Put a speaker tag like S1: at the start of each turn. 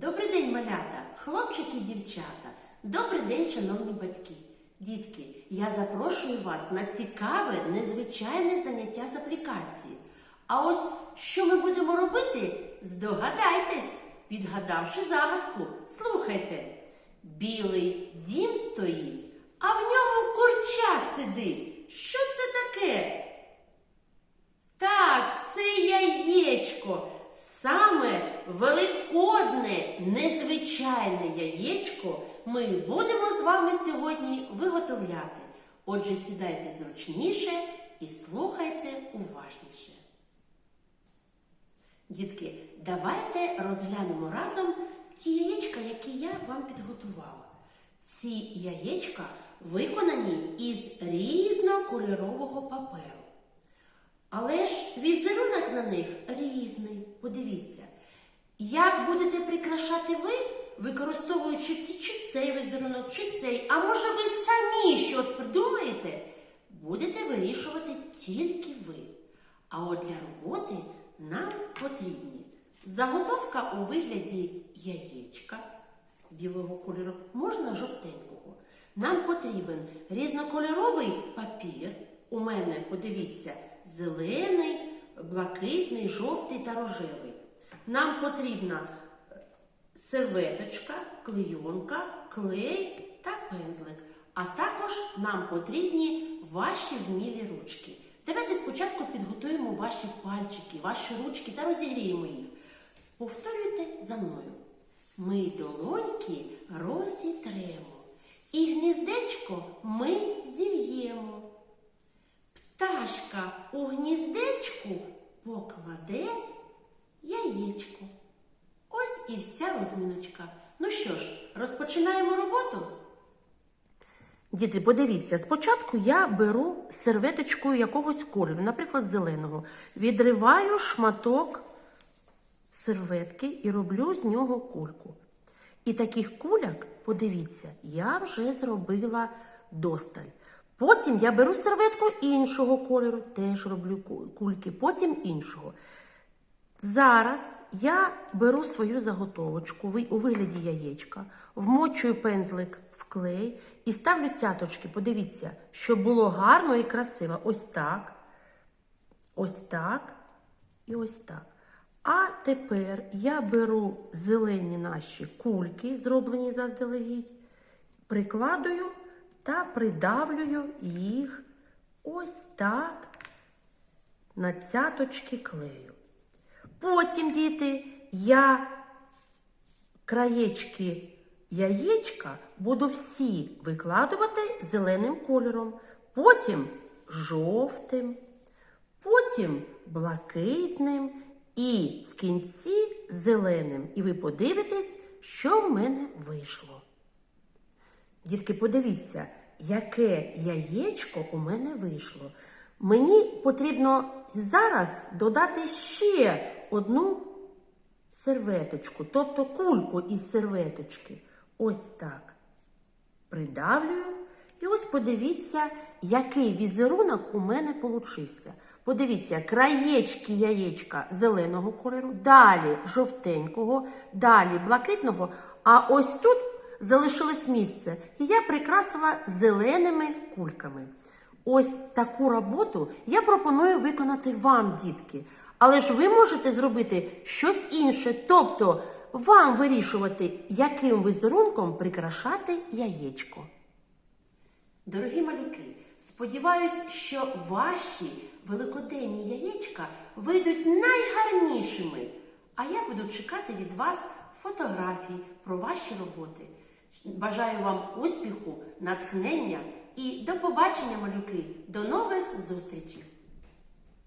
S1: Добрий день, малята, хлопчики і дівчата. Добрий день, шановні батьки. Дітки, я запрошую вас на цікаве, незвичайне заняття з аплікації. А ось що ми будемо робити? Здогадайтесь, відгадавши загадку, слухайте. Білий дім стоїть, а в ньому курча сидить. Що це таке? Так, це яєчко. Саме великодне, незвичайне яєчко ми будемо з вами сьогодні виготовляти. Отже, сідайте зручніше і слухайте уважніше. Дітки, давайте розглянемо разом ті яєчка, які я вам підготувала. Ці яєчка виконані із різнокольорового паперу. Але ж візерунок на них різний. Подивіться. Як будете прикрашати ви, використовуючи ці, чи цей візерунок, чи цей, а може ви самі щось придумаєте, будете вирішувати тільки ви. А от для роботи нам потрібні заготовка у вигляді яєчка білого кольору, можна жовтенького. Нам потрібен різнокольоровий папір. У мене, подивіться, зелений, блакитний, жовтий та рожевий. Нам потрібна серветочка, клейонка, клей та пензлик. А також нам потрібні ваші вмілі ручки. Давайте спочатку підготуємо ваші пальчики, ваші ручки та розігріємо їх. Повторюйте за мною. Ми долоньки розітремо, і гніздечко ми зів'ємо. Пташка у гніздечку покладе яєчко. І вся розміночка. Ну що ж, розпочинаємо роботу. Діти, подивіться, спочатку я беру серветочкою якогось кольору, наприклад, зеленого. Відриваю шматок серветки і роблю з нього кульку. І таких куляк, подивіться, я вже зробила досталь. Потім я беру серветку іншого кольору, теж роблю кульки, потім іншого. Зараз я беру свою заготовочку у вигляді яєчка, вмочую пензлик в клей і ставлю цяточки. Подивіться, щоб було гарно і красиво. Ось так, ось так і ось так. А тепер я беру зелені наші кульки, зроблені заздалегідь, прикладую та придавлюю їх ось так на цяточки клею. Потім, діти, я краєчки яєчка буду всі викладувати зеленим кольором, потім жовтим, потім блакитним і в кінці зеленим. І ви подивитесь, що в мене вийшло. Дітки, подивіться, яке яєчко у мене вийшло. Мені потрібно зараз додати ще одну серветочку, тобто кульку із серветочки. Ось так. Придавлюю. І ось подивіться, який візерунок у мене получився. Подивіться, краєчки яєчка зеленого кольору, далі жовтенького, далі блакитного. А ось тут залишилось місце, і я прикрасила зеленими кульками. Ось таку роботу я пропоную виконати вам, дітки. Але ж ви можете зробити щось інше, тобто вам вирішувати, яким візерунком прикрашати яєчко. Дорогі малюки, сподіваюсь, що ваші великоденні яєчка вийдуть найгарнішими. А я буду чекати від вас фотографій про ваші роботи. Бажаю вам успіху, натхнення і до побачення, малюки! До нових зустрічей!